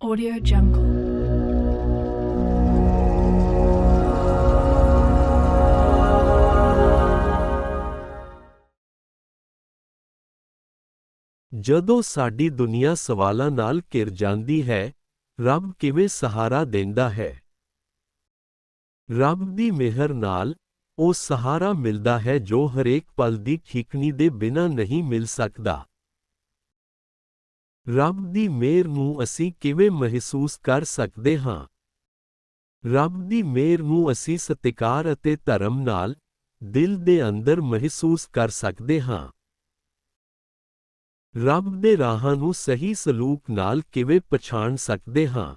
Audio Jungle. ਜਦੋਂ ਸਾਡੀ ਦੁਨੀਆ ਸਵਾਲਾਂ ਨਾਲ ਘਿਰ ਜਾਂਦੀ ਹੈ, ਰੱਬ ਕਿਵੇਂ ਸਹਾਰਾ ਦਿੰਦਾ ਹੈ ਰੱਬ ਦੀ ਮਿਹਰ ਨਾਲ ਉਹ ਸਹਾਰਾ ਮਿਲਦਾ ਹੈ ਜੋ ਹਰੇਕ ਪਲ ਦੀ ਠੀਕਣੀ ਦੇ ਬਿਨਾਂ ਨਹੀਂ ਮਿਲ ਸਕਦਾ ਰੱਬ ਦੀ ਮਿਹਰ ਨੂੰ ਅਸੀਂ ਕਿਵੇਂ ਮਹਿਸੂਸ ਕਰ ਸਕਦੇ ਹਾਂ? ਰੱਬ ਦੀ ਮਿਹਰ ਨੂੰ ਅਸੀਂ ਸਤਿਕਾਰ ਅਤੇ ਧਰਮ ਨਾਲ ਦਿਲ ਦੇ ਅੰਦਰ ਮਹਿਸੂਸ ਕਰ ਸਕਦੇ ਹਾਂ। ਰੱਬ ਦੇ ਰਾਹਾਂ ਨੂੰ ਸਹੀ ਸਲੂਕ ਨਾਲ ਕਿਵੇਂ ਪਛਾਣ ਸਕਦੇ ਹਾਂ?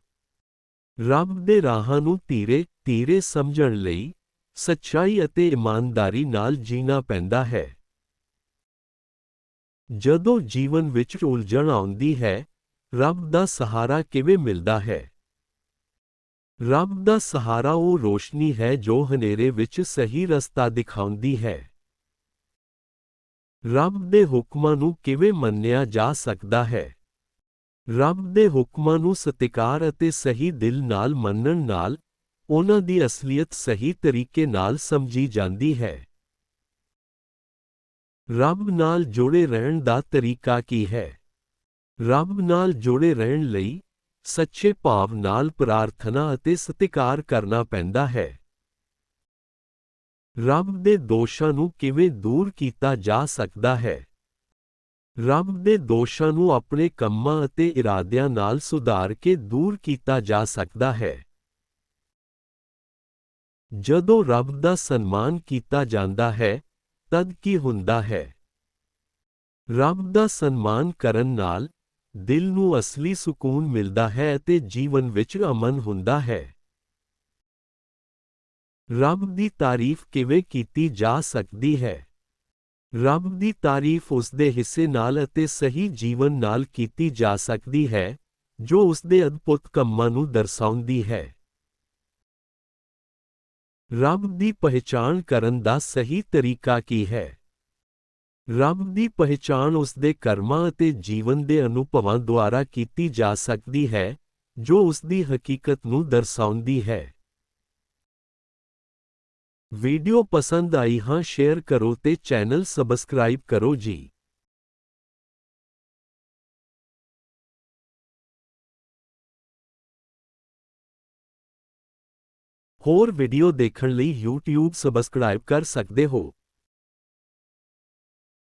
ਰੱਬ ਦੇ ਰਾਹਾਂ ਨੂੰ ਧੀਰੇ ਧੀਰੇ ਸਮਝਣ ਲਈ ਸੱਚਾਈ ਅਤੇ ਇਮਾਨਦਾਰੀ ਨਾਲ ਜੀਣਾ ਪੈਂਦਾ ਹੈ। ਜਦੋਂ ਜੀਵਨ ਵਿੱਚ ਉਲਝਣ ਆਉਂਦੀ ਹੈ, ਰੱਬ ਦਾ ਸਹਾਰਾ ਕਿਵੇਂ ਮਿਲਦਾ ਹੈ? ਰੱਬ ਦਾ ਸਹਾਰਾ ਉਹ ਰੋਸ਼ਨੀ ਹੈ ਜੋ ਹਨੇਰੇ ਵਿੱਚ ਸਹੀ ਰਸਤਾ ਦਿਖਾਉਂਦੀ ਹੈ। ਰੱਬ ਦੇ ਹੁਕਮਾਂ ਨੂੰ ਕਿਵੇਂ ਮੰਨਿਆ ਜਾ ਸਕਦਾ ਹੈ? ਰੱਬ ਦੇ ਹੁਕਮਾਂ ਨੂੰ ਸਤਿਕਾਰ ਅਤੇ ਸਹੀ ਦਿਲ ਨਾਲ ਮੰਨਣ ਨਾਲ ਉਹਨਾਂ ਦੀ ਅਸਲੀਅਤ ਸਹੀ ਤਰੀਕੇ ਨਾਲ ਸਮਝੀ ਜਾਂਦੀ ਹੈ। ਰੱਬ ਨਾਲ ਜੋੜੇ ਰਹਿਣ ਦਾ ਤਰੀਕਾ ਕੀ ਹੈ? ਰੱਬ ਨਾਲ ਜੋੜੇ ਰਹਿਣ ਲਈ ਸੱਚੇ ਭਾਵ ਨਾਲ ਪ੍ਰਾਰਥਨਾ ਅਤੇ ਸਤਿਕਾਰ ਕਰਨਾ ਪੈਂਦਾ ਹੈ। ਰੱਬ ਦੇ ਦੋਸ਼ਾਂ ਨੂੰ ਕਿਵੇਂ ਦੂਰ ਕੀਤਾ ਜਾ ਸਕਦਾ ਹੈ? ਰੱਬ ਦੇ ਦੋਸ਼ਾਂ ਨੂੰ ਆਪਣੇ ਕੰਮਾਂ ਅਤੇ ਇਰਾਦਿਆਂ ਨਾਲ ਸੁਧਾਰ ਕੇ ਦੂਰ ਕੀਤਾ ਜਾ ਸਕਦਾ ਹੈ। ਜਦੋਂ ਰੱਬ ਦਾ ਸਨਮਾਨ ਕੀਤਾ ਜਾਂਦਾ ਹੈ ਤਦ ਕੀ ਹੁੰਦਾ ਹੈ? ਰੱਬ ਦਾ ਸਨਮਾਨ ਕਰਨ ਨਾਲ ਦਿਲ ਨੂੰ ਅਸਲੀ ਸਕੂਨ ਮਿਲਦਾ ਹੈ ਅਤੇ ਜੀਵਨ ਵਿੱਚ ਅਮਨ ਹੁੰਦਾ ਹੈ। ਰੱਬ ਦੀ ਤਾਰੀਫ ਕਿਵੇਂ ਕੀਤੀ ਜਾ ਸਕਦੀ ਹੈ? ਰੱਬ ਦੀ ਤਾਰੀਫ ਉਸ ਦੇ ਹਿੱਸੇ ਨਾਲ ਅਤੇ ਸਹੀ ਜੀਵਨ ਨਾਲ ਕੀਤੀ ਜਾ ਸਕਦੀ ਹੈ, ਜੋ ਉਸ ਦੇ ਅਦਭੁਤ ਕੰਮਾਂ ਨੂੰ ਦਰਸਾਉਂਦੀ ਹੈ। ਰੱਬ ਦੀ ਪਹਿਚਾਣ ਕਰਨ ਦਾ ਸਹੀ ਤਰੀਕਾ ਕੀ ਹੈ? ਰੱਬ ਦੀ ਪਹਿਚਾਣ ਉਸ ਦੇ ਕਰਮਾਂ ਅਤੇ ਜੀਵਨ ਦੇ ਅਨੁਭਵਾਂ ਦੁਆਰਾ ਕੀਤੀ ਜਾ ਸਕਦੀ ਹੈ, ਜੋ ਉਸ ਦੀ ਹਕੀਕਤ ਨੂੰ ਦਰਸਾਉਂਦੀ ਹੈ। ਵੀਡੀਓ ਪਸੰਦ ਆਈ ਹਾਂ, ਸ਼ੇਅਰ ਕਰੋ ਤੇ ਚੈਨਲ ਸਬਸਕ੍ਰਾਈਬ ਕਰੋ ਜੀ। ਹੋਰ ਵੀਡੀਓ ਦੇਖਣ ਲਈ YouTube ਸਬਸਕ੍ਰਾਈਬ ਕਰ ਸਕਦੇ ਹੋ।